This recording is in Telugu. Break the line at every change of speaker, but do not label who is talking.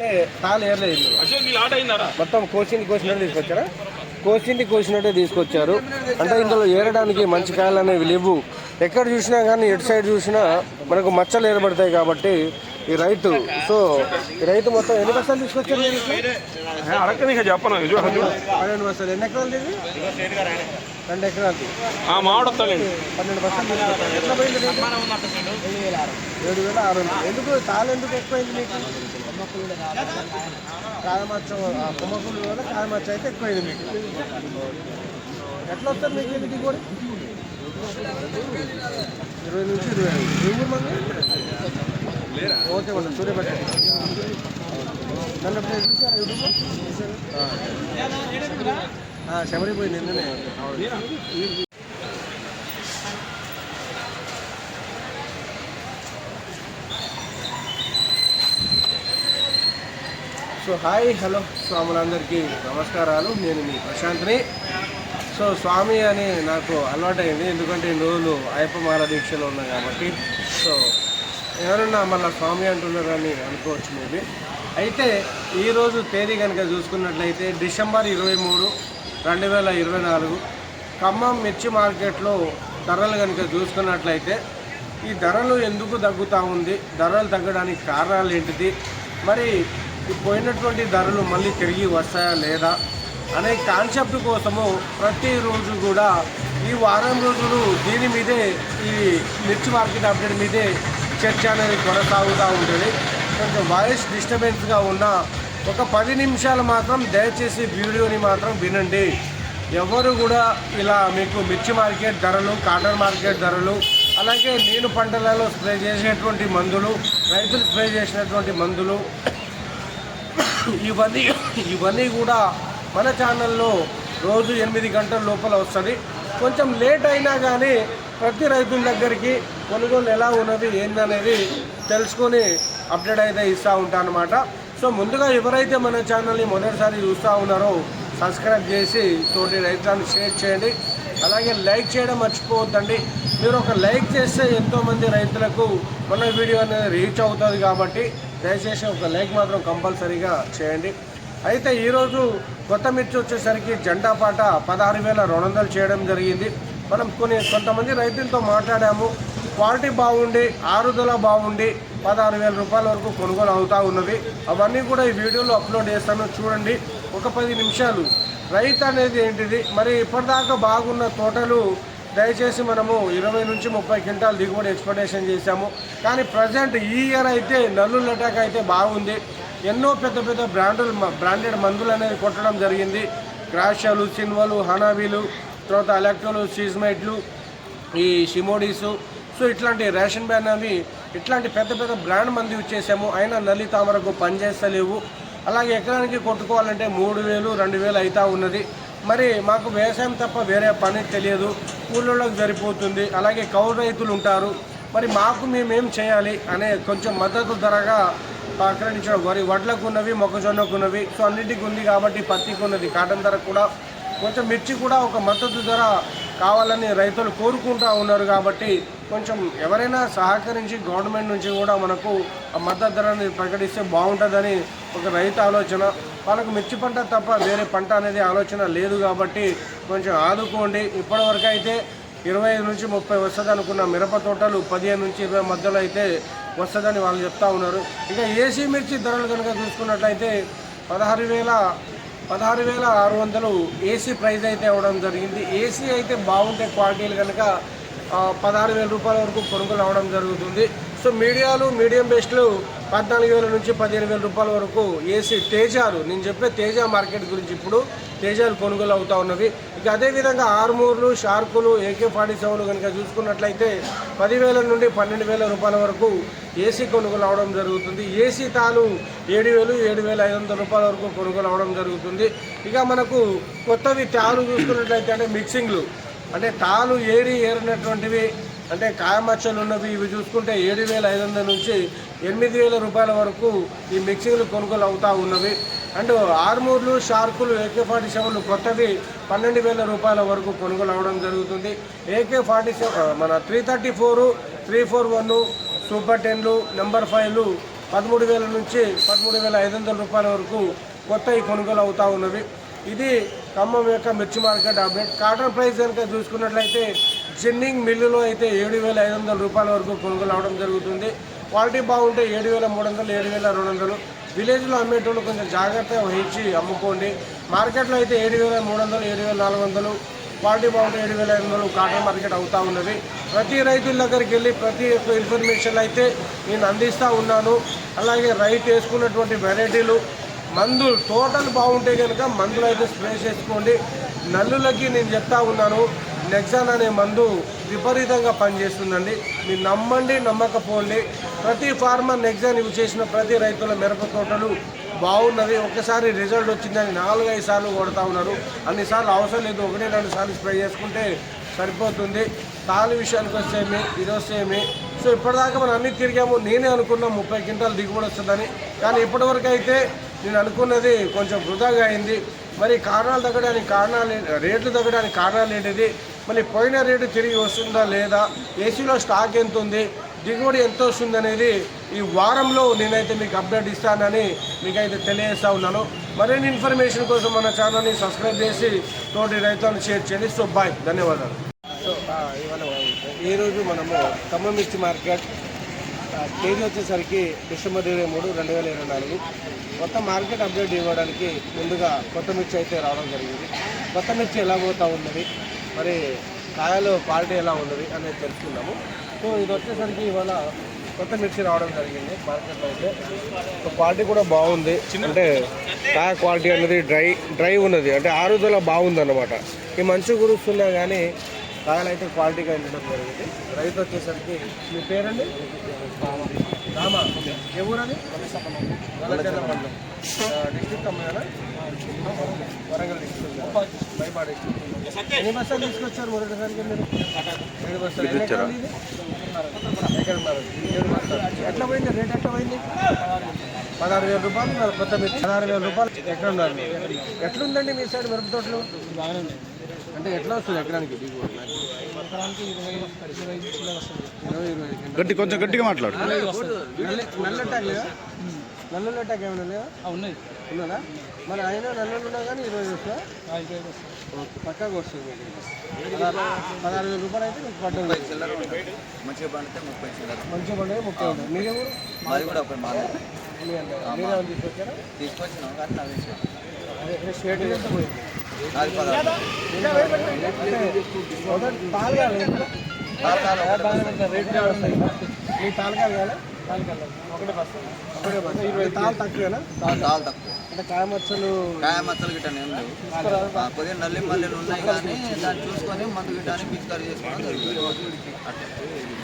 అంటే ఏర్లేదు మొత్తం కోసింది కోసినట్టు తీసుకొచ్చారా? కోసింది కోసినట్టే తీసుకొచ్చారు. అంటే ఇందులో ఏరడానికి మంచి కాయలు అనేవి లేవు. ఎక్కడ చూసినా కానీ ఎటు సైడ్ చూసినా మనకు మచ్చలు ఏర్పడతాయి కాబట్టి ఈ రైతు సో ఈ రైతు మొత్తం ఎన్ని బస్తాలు తీసుకొచ్చారు
చెప్పను?
పన్నెండు బస్తాలు. ఎన్ని ఎకరాలు రెండు ఎకరాలు. పన్నెండు బస్తాలు తీసుకొచ్చారు. ఎట్లా పోయింది రేటు? ఏడు వేల ఆరు ఎందుకు? తాళం ఎందుకు ఎక్కువైంది మీకు? కాయమచ్చ కొమ్మకులు వల్ల కాయమచ్చ అయితే ఎక్కువైంది మీకు. ఎట్లా వస్తారు మీకు ఇది దిగుబడి ఇరవై నుంచి ఇరవై ఐదు. ఏ ఊరు మంది? Okay madam Suryapet. నన్ను ఎప్పుడు చూసారా యూట్యూబ్లో శబరి పోయి నిన్ననే. సో హాయ్ హలో స్వాములందరికీ నమస్కారాలు. నేను మీ ప్రశాంత్ని. సో స్వామి అని నాకు అలవాటైంది. ఎందుకంటే ఇన్ని రోజులు అయ్యప్పమాల దీక్షలో ఉన్నా కాబట్టి. సో ఎవరన్నా మళ్ళీ స్వామి అంటున్నారని అనుకోవచ్చు మేబీ అయితే ఈరోజు తేదీ కనుక చూసుకున్నట్లయితే డిసెంబర్ ఇరవై మూడు రెండు వేల ఇరవై నాలుగు ఖమ్మం మిర్చి మార్కెట్లో ధరలు కనుక చూసుకున్నట్లయితే ఈ ధరలు ఎందుకు తగ్గుతూ ఉంది? ధరలు తగ్గడానికి కారణాలు ఏంటిది? మరి ఈ పోయినటువంటి ధరలు మళ్ళీ తిరిగి వస్తాయా లేదా అనే కాన్సెప్ట్ కోసము ప్రతిరోజు కూడా ఈ వారం రోజులు దీని మీదే ఈ మిర్చి మార్కెట్ అప్డేట్ మీదే చర్చ అనేది కొనసాగుతూ ఉంటుంది. కొంచెం వాయిస్ డిస్టర్బెన్స్గా ఉన్న ఒక పది నిమిషాలు మాత్రం దయచేసి వీడియోని మాత్రం వినండి. ఎవరు కూడా ఇలా మీకు మిర్చి మార్కెట్ ధరలు కాటన్ మార్కెట్ ధరలు అలాగే నేను పంటలలో స్ప్రే చేసేటువంటి మందులు రైతులు స్ప్రే చేసినటువంటి మందులు ఇవన్నీ ఇవన్నీ కూడా మన ఛానల్లో రోజు ఎనిమిది గంటల లోపల వస్తుంది. కొంచెం లేట్ అయినా కానీ ప్రతి రైతుల దగ్గరికి కొనుగోలు ఎలా ఉన్నది ఏందనేది తెలుసుకొని అప్డేట్ అయితే ఇస్తూ ఉంటాను అనమాట సో ముందుగా ఎవరైతే మన ఛానల్ని మొదటిసారి చూస్తూ ఉన్నారో సబ్స్క్రైబ్ చేసి తోటి రైతులను షేర్ చేయండి. అలాగే లైక్ చేయడం మర్చిపోవద్దండి. మీరు ఒక లైక్ చేస్తే ఎంతోమంది రైతులకు మన వీడియో అనేది రీచ్ అవుతుంది కాబట్టి దయచేసి ఒక లైక్ మాత్రం కంపల్సరీగా చేయండి. అయితే ఈరోజు కొత్త మిర్చి వచ్చేసరికి జెండా పాట పదహారు వేల రెండు వందలు చేయడం జరిగింది. మనం కొన్ని కొంతమంది రైతులతో మాట్లాడాము. క్వాలిటీ బాగుండి ఆరుదల బాగుండి పదహారు వేల రూపాయల వరకు కొనుగోలు అవుతూ ఉన్నది అవన్నీ కూడా ఈ వీడియోలో అప్లోడ్ చేస్తాను. చూడండి ఒక పది నిమిషాలు. రైతు అనేది ఏంటిది? మరి ఇప్పటిదాకా బాగున్న తోటలు దయచేసి మనము ఇరవై నుంచి ముప్పై క్వింటాల్ దిగుబడి ఎక్స్పెక్టేషన్ చేశాము. కానీ ప్రజెంట్ ఈ ఇయర్ అయితే నల్లు లటాక్ అయితే బాగుంది. ఎన్నో పెద్ద పెద్ద బ్రాండులు బ్రాండెడ్ మందులు అనేవి కొట్టడం జరిగింది. గ్రాషాలు సిన్వలు హనాబీలు తర్వాత ఎలక్ట్రోలు సీజ్మైట్లు ఈ షిమోడీసు. సో ఇట్లాంటి రేషన్ బ్యాన్ అవి ఇట్లాంటి పెద్ద పెద్ద బ్రాండ్ మంది ఇచ్చేసాము అయినా నల్లి తామరకు పనిచేస్తలేవు. అలాగే ఎకరానికి కొట్టుకోవాలంటే మూడు వేలు రెండు వేలు అవుతా ఉన్నది. మరి మాకు వ్యవసాయం తప్ప వేరే పని తెలియదు. కూలీలకు సరిపోతుంది. అలాగే కౌలు రైతులు ఉంటారు. మరి మాకు మేమేం చేయాలి అనే కొంచెం మద్దతు ధరగా ప్రకటించడం. వరి వడ్లకు ఉన్నవి మొక్కజొన్నకు ఉన్నవి సో అన్నిటికీ ఉంది కాబట్టి పత్తికి ఉన్నది కాటన్ ధర కూడా. కొంచెం మిర్చి కూడా ఒక మద్దతు ధర కావాలని రైతులు కోరుకుంటూ ఉన్నారు కాబట్టి కొంచెం ఎవరైనా సహకరించి గవర్నమెంట్ నుంచి కూడా మనకు ఆ మద్దతు ధరని ప్రకటిస్తే బాగుంటుందని ఒక రైతు ఆలోచన. వాళ్ళకు మిర్చి పంట తప్ప వేరే పంట అనేది ఆలోచన లేదు కాబట్టి కొంచెం ఆదుకోండి. ఇప్పటివరకు అయితే ఇరవై ఐదు నుంచి ముప్పై వస్తుంది అనుకున్న మిరప తోటలు పదిహేను నుంచి ఇరవై మధ్యలో అయితే వస్తుందని వాళ్ళు చెప్తా ఉన్నారు. ఇక ఏసీ మిర్చి ధరలు కనుక చూసుకున్నట్లయితే పదహారు వేల పదహారు వేల ఆరు వందలు ఏసీ ప్రైస్ అయితే అవ్వడం జరిగింది. ఏసీ అయితే బాగుంటే క్వాలిటీలు కనుక పదహారు వేల రూపాయల వరకు కొనుగోలు అవ్వడం జరుగుతుంది. సో మీడియాలు మీడియం బెస్ట్లు పద్నాలుగు వేల నుంచి పదిహేను వేల రూపాయల వరకు ఏసీ తేజాలు. నేను చెప్పే తేజ మార్కెట్ గురించి ఇప్పుడు తేజాలు కొనుగోలు అవుతా ఉన్నవి. ఇక అదేవిధంగా ఆర్మూర్లు షార్కులు ఏకే ఫార్టీ సెవెన్లు కనుక చూసుకున్నట్లయితే పదివేల నుండి పన్నెండు వేల రూపాయల వరకు ఏసీ కొనుగోలు అవడం జరుగుతుంది. ఏసీ తాలు ఏడు వేలు ఏడు వేల ఐదు వందల రూపాయల వరకు కొనుగోలు అవడం జరుగుతుంది. ఇక మనకు కొత్తవి తాలు చూసుకున్నట్లయితే అంటే మిక్సింగ్లు. అంటే తాలు ఏరి ఏరినటువంటివి అంటే కాయమచ్చలు ఉన్నవి ఇవి చూసుకుంటే ఏడు వేల ఐదు వందల నుంచి ఎనిమిది వేల రూపాయల వరకు ఈ మిక్సింగ్లు కొనుగోలు అవుతూ ఉన్నవి. అండ్ ఆర్మూర్లు షార్కులు ఏకే ఫార్టీ సెవెన్లు కొత్తవి పన్నెండు వేల రూపాయల వరకు కొనుగోలు అవ్వడం జరుగుతుంది. ఏకే ఫార్టీ సెవెన్ మన three thirty four three four one super టెన్లు number ఫైవ్లు పదమూడు వేల నుంచి పదమూడు వేల ఐదు వందల రూపాయల వరకు కొత్తవి కొనుగోలు అవుతూ ఉన్నవి. ఇది ఖమ్మం యొక్క మిర్చి మార్కెట్ అప్డేట్. కాటన్ ప్రైస్ కనుక చూసుకున్నట్లయితే జిన్నింగ్ మిల్లులో అయితే ఏడు వేల ఐదు వందల రూపాయల వరకు కొనుగోలు అవడం జరుగుతుంది. క్వాలిటీ బాగుంటే ఏడు వేల మూడు వందలు ఏడు వేల రెండు వందలు. విలేజ్లో అమ్మేటోళ్ళు కొంచెం జాగ్రత్త వహించి అమ్ముకోండి. మార్కెట్లో అయితే ఏడు వేల మూడు వందలు ఏడు వేల నాలుగు వందలు. క్వాలిటీ బాగుంటే ఏడు వేల ఐదు వందలు కాటన్ మార్కెట్ అవుతూ ఉన్నది. ప్రతి రైతుల దగ్గరికి వెళ్ళి ప్రతి ఒక్క ఇన్ఫర్మేషన్ అయితే నేను అందిస్తూ ఉన్నాను. అలాగే రైతు వేసుకున్నటువంటి వెరైటీలు మందులు టోటల్ బాగుంటే కనుక మందులు అయితే స్ప్రే చేసుకోండి. నల్లులకి నేను చెప్తా ఉన్నాను. నెక్సాన్ అనే మందు విపరీతంగా పనిచేస్తుందండి. మీరు నమ్మండి నమ్మకపోండి. ప్రతి ఫార్మర్ నెక్సాన్ యూజ్ చేసిన ప్రతి రైతుల మిరప తోటలు బాగున్నది ఒకసారి రిజల్ట్ వచ్చిందని నాలుగైదు సార్లు కొడతా ఉన్నారు. అన్నిసార్లు అవసరం లేదు. ఒకటి రెండు సార్లు స్ప్రే చేసుకుంటే సరిపోతుంది. తాళి విషయానికి వస్తేమి ఇది వస్తేమి. సో ఇప్పటిదాకా మనం అన్ని తిరిగాము. నేనే అనుకున్నా ముప్పై క్వింటాలు దిగుబడి వస్తుందని. కానీ ఇప్పటివరకు అయితే నేను అనుకున్నది కొంచెం వృధాగా అయింది. మరి కారణాలు తగ్గడానికి కారణాలు రేట్లు తగ్గడానికి కారణాలు ఏంటిది? మళ్ళీ పోయిన రేటు తిరిగి వస్తుందా లేదా? ఏసీలో స్టాక్ ఎంత ఉంది దిగుబడి ఎంత వస్తుంది అనేది ఈ వారంలో నేనైతే మీకు అప్డేట్ ఇస్తానని మీకైతే తెలియజేస్తా ఉన్నాను. మరిన్ని ఇన్ఫర్మేషన్ కోసం మన ఛానల్ని సబ్స్క్రైబ్ చేసి తోటి రైతులను షేర్ చేయండి. So bye. ధన్యవాదాలు. సో ఇవాళ ఈరోజు మనము ఖమ్మం మిర్చి మార్కెట్ తేదీ వచ్చేసరికి డిసెంబర్ ఇరవై మూడు రెండు వేల ఇరవై నాలుగు. కొత్త మార్కెట్ అప్డేట్ ఇవ్వడానికి ముందుగా కొత్త మిర్చి అయితే రావడం జరిగింది. కొత్త మిర్చి ఎలా పోతా ఉన్నది? మరి కాయలు క్వాలిటీ ఎలా ఉన్నది అనేది తెలుసుకుందాము. సో ఇది వచ్చేసరికి ఇవాళ కొత్త మిర్చి రావడం జరిగింది. మార్కెట్లో అయితే సో క్వాలిటీ కూడా బాగుంది. అంటే కాయ క్వాలిటీ అనేది డ్రై డ్రై ఉన్నది. అంటే ఆరుదల బాగుంది అనమాట ఈ మంచి కురుస్తున్నా కానీ కాయలు అయితే క్వాలిటీగా ఉండడం జరిగింది. రైతు వచ్చేసరికి మీ పేరండి? రామా. ఏ ఊరని నల్లజల్ల మండలం. వరంగల్ డిస్టిక్. ఎన్ని బస్సాలు తీసుకొచ్చారు మొదటిసారికి మీరు? ఏడు బస్సాలు. ఏడు బస్సాలు. ఎట్లా పోయింది? రేట్ ఎట్లా పోయింది? పదహారు వేల రూపాయలు మరి కొత్త మిర్చి పదహారు వేల రూపాయలు. ఎక్కడ ఉన్నారు? ఎట్లుందండి మీ సైడ్ మిరప తోటలు? అంటే ఎట్లా వస్తుంది ఎకరానికి
గట్టి కొంచెం గట్టిగా మాట్లాడు.
నల్ల నల్ల ట్యాగ్ లేదా? నల్ల ట్యాగ్ ఏమైనా లేదా
ఉన్నాయి.
ఉన్నదా మరి అయినా నల్లలు ఉన్నా కానీ ఇరవై వస్తా ఓకే పక్కాగా వస్తుంది పదహారు వేల రూపాయలు అయితే మీకు పట్టదు
మంచిగా పండితే ముప్పై
మంచిగా పండుగ ముప్పై ఉంటుంది మీరే
మాది కూడా ఒక మాది.
తీసుకొచ్చారా?
తీసుకొచ్చినాం కానీ
పోయింది.
నాది పదహారు.
రేట్ మీ తాళగాలు కాలే తాళగాలు ఒకటే బస్సు ఒకటే బస్సు ఇరవై తాళ్ళు తక్కువేనా
తక్కువ
అంటే కాయమచ్చలు
మచ్చలు గిట్ట ఏం లేవు. కొద్దిగా నల్లి మల్లెలు ఉన్నాయి కానీ దాన్ని చూసుకొని మందు గిట్ట అని పిచికారి చేసుకోవడం జరుగుతుంది. అట్లా